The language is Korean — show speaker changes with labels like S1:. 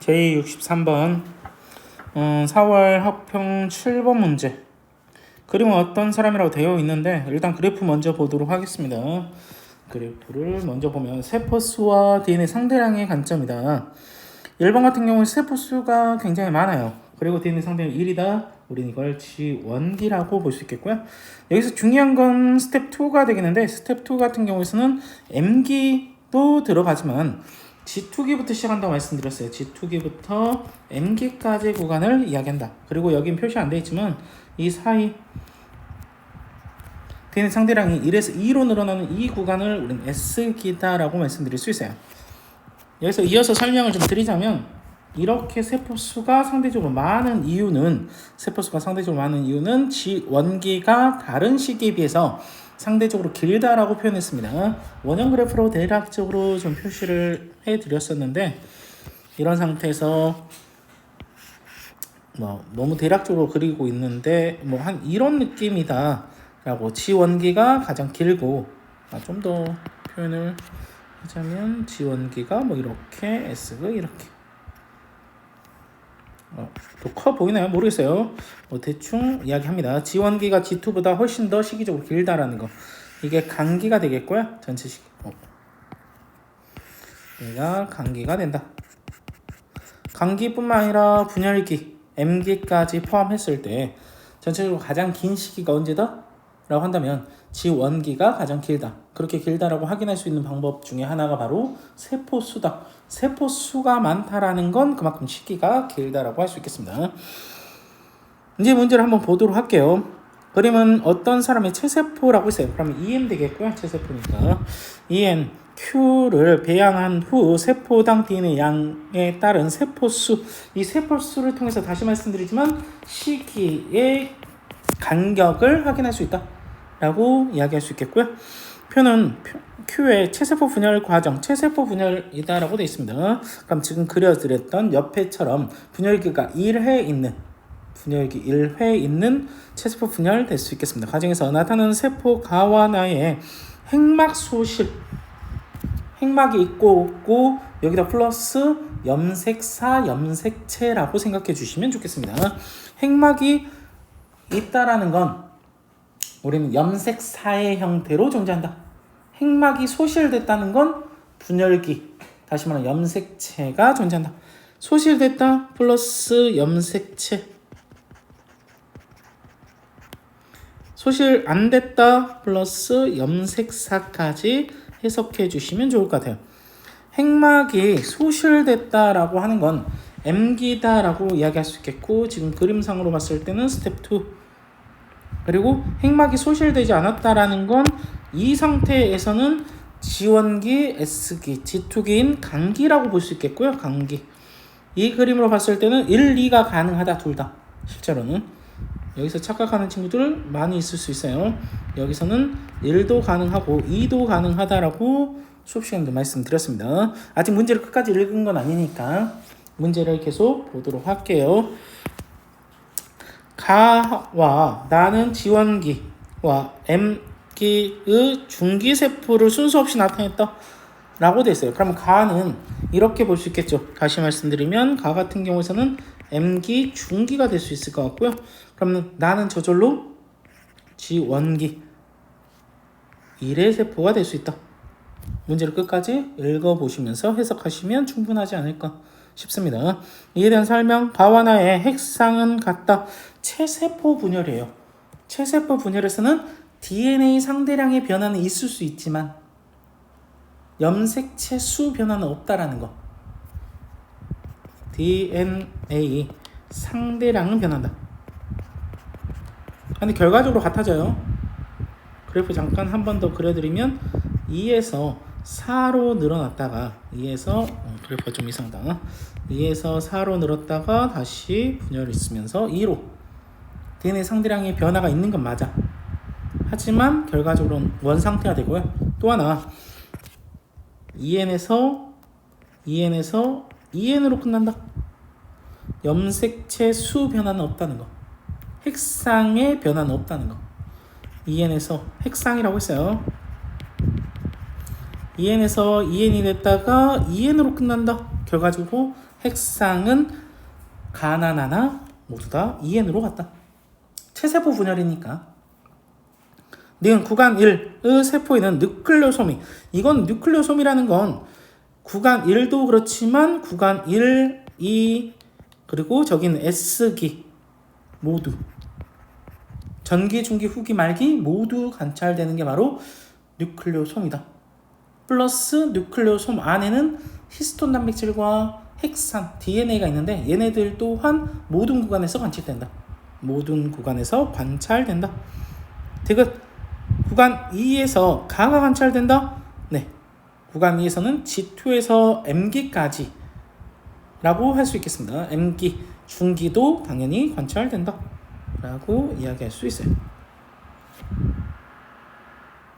S1: 제63번 어, 4월 학평 7번 문제 그림은 어떤 사람이라고 되어 있는데 일단 그래프 먼저 보도록 하겠습니다. 그래프를 먼저 보면 세포수와 DNA 상대량의 관점이다. 1번 같은 경우는 세포수가 굉장히 많아요. 그리고 DNA 상대량 1이다. 우리는 이걸 G1기라고 볼 수 있겠고요. 여기서 중요한 건 스텝 2가 되겠는데 스텝 2 같은 경우에서는 M기도 들어가지만 G2기부터 시작한다고 말씀드렸어요. G2기부터 M기까지 구간을 이야기한다. 그리고 여긴 표시 안돼 있지만 이 사이 되는 상대량이 1에서 2로 늘어나는 이 구간을 우리는 S기다라고 말씀드릴 수 있어요. 여기서 이어서 설명을 좀 드리자면 이렇게 세포수가 상대적으로 많은 이유는 세포수가 상대적으로 많은 이유는 G1기가 다른 시기에 비해서 상대적으로 길다라고 표현했습니다. 원형 그래프로 대략적으로 좀 표시를 해드렸었는데 이런 상태에서 뭐 너무 대략적으로 그리고 있는데 뭐 한 이런 느낌이다라고 G1기가 가장 길고 아, 좀 더 표현을 하자면 G1기가 뭐 이렇게 S가 이렇게 어, 또커 보이나요? 모르겠어요. 뭐 대충 이야기합니다. G1기가 G2보다 훨씬 더 시기적으로 길다라는 거. 이게 간기가 되겠고요. 전체 시기. 어. 얘가 간기가 된다. 간기뿐만 아니라 분열기, M기까지 포함했을 때 전체적으로 가장 긴 시기가 언제다? 라고 한다면 G1기가 가장 길다. 그렇게 길다라고 확인할 수 있는 방법 중에 하나가 바로 세포수다. 세포수가 많다라는 건 그만큼 시기가 길다라고 할 수 있겠습니다. 이제 문제를 한번 보도록 할게요. 그림은 어떤 사람의 체세포라고 했어요. 그러면 EM 되겠고요. 체세포니까. EN, Q를 배양한 후 세포당 DNA 양에 따른 세포수. 이 세포수를 통해서 다시 말씀드리지만 시기의 간격을 확인할 수 있다. 라고 이야기할 수 있겠고요. 표는 Q의 체세포 분열 과정, 체세포 분열이다라고 되어 있습니다. 그럼 지금 그려드렸던 옆에처럼 분열기가 1회 있는 분열기 1회 있는 체세포 분열 될 수 있겠습니다. 과정에서 나타나는 세포 가와 나의 핵막 소실 핵막이 있고 없고 여기다 플러스 염색사 염색체라고 생각해 주시면 좋겠습니다. 핵막이 있다라는 건 우리는 염색사의 형태로 존재한다. 핵막이 소실됐다는 건 분열기, 다시 말하면 염색체가 존재한다. 소실됐다 플러스 염색체. 소실 안 됐다 플러스 염색사까지 해석해 주시면 좋을 것 같아요. 핵막이 소실됐다라고 하는 건 M기다라고 이야기할 수 있겠고 지금 그림상으로 봤을 때는 스텝 2 그리고 핵막이 소실되지 않았다라는 건 이 상태에서는 G1기, S기, G2기인 강기라고 볼 수 있겠고요. 강기. 이 그림으로 봤을 때는 1, 2가 가능하다. 둘 다. 실제로는. 여기서 착각하는 친구들 많이 있을 수 있어요. 여기서는 1도 가능하고 2도 가능하다라고 수업 시간에도 말씀드렸습니다. 아직 문제를 끝까지 읽은 건 아니니까 문제를 계속 보도록 할게요. 가와 나는 지원기와 M기의 중기세포를 순서 없이 나타냈다. 라고 돼 있어요. 그러면 가는 이렇게 볼 수 있겠죠. 다시 말씀드리면 가 같은 경우에서는 M기 중기가 될 수 있을 것 같고요. 그러면 나는 저절로 G1기 1의 세포가 될 수 있다. 문제를 끝까지 읽어보시면서 해석하시면 충분하지 않을까 싶습니다. 이에 대한 설명, 가와나의 핵상은 같다. 체세포 분열이에요. 체세포 분열에서는 DNA 상대량의 변화는 있을 수 있지만 염색체 수 변화는 없다라는 거. DNA 상대량은 변한다. 근데 결과적으로 같아져요. 그래프 잠깐 한 번 더 그려드리면 2에서 4로 늘어났다가 2에서 어, 그래프가 좀 이상하다. 2에서 4로 늘었다가 다시 분열이 있으면서 2로 DNA 상대량의 변화가 있는 건 맞아. 하지만 결과적으로는 원 상태가 되고요. 또 하나 2n에서 2n에서 2n으로 끝난다. 염색체 수 변화는 없다는 거. 핵상의 변화는 없다는 거. 2n에서 핵상이라고 했어요. 2n에서 2n이 됐다가 2n으로 끝난다. 결과적으로 핵상은 가난 하나 모두 다 2n으로 갔다. 체세포 분열이니까. 니은 구간 1의 세포에는 누클레오솜이 이건 누클레오솜이라는 건 구간 1도 그렇지만 구간 1, 2 그리고 저기는 S기 모두 전기, 중기, 후기, 말기 모두 관찰되는 게 바로 누클레오솜이다. 플러스 누클레오솜 안에는 히스톤 단백질과 핵산, DNA가 있는데 얘네들 또한 모든 구간에서 관찰된다. 모든 구간에서 관찰된다. 디귿 구간 2에서 가가 관찰된다. 네. 구간 2에서는 G2에서 M기까지 라고 할 수 있겠습니다. M기, 중기도 당연히 관찰된다. 라고 이야기할 수 있어요.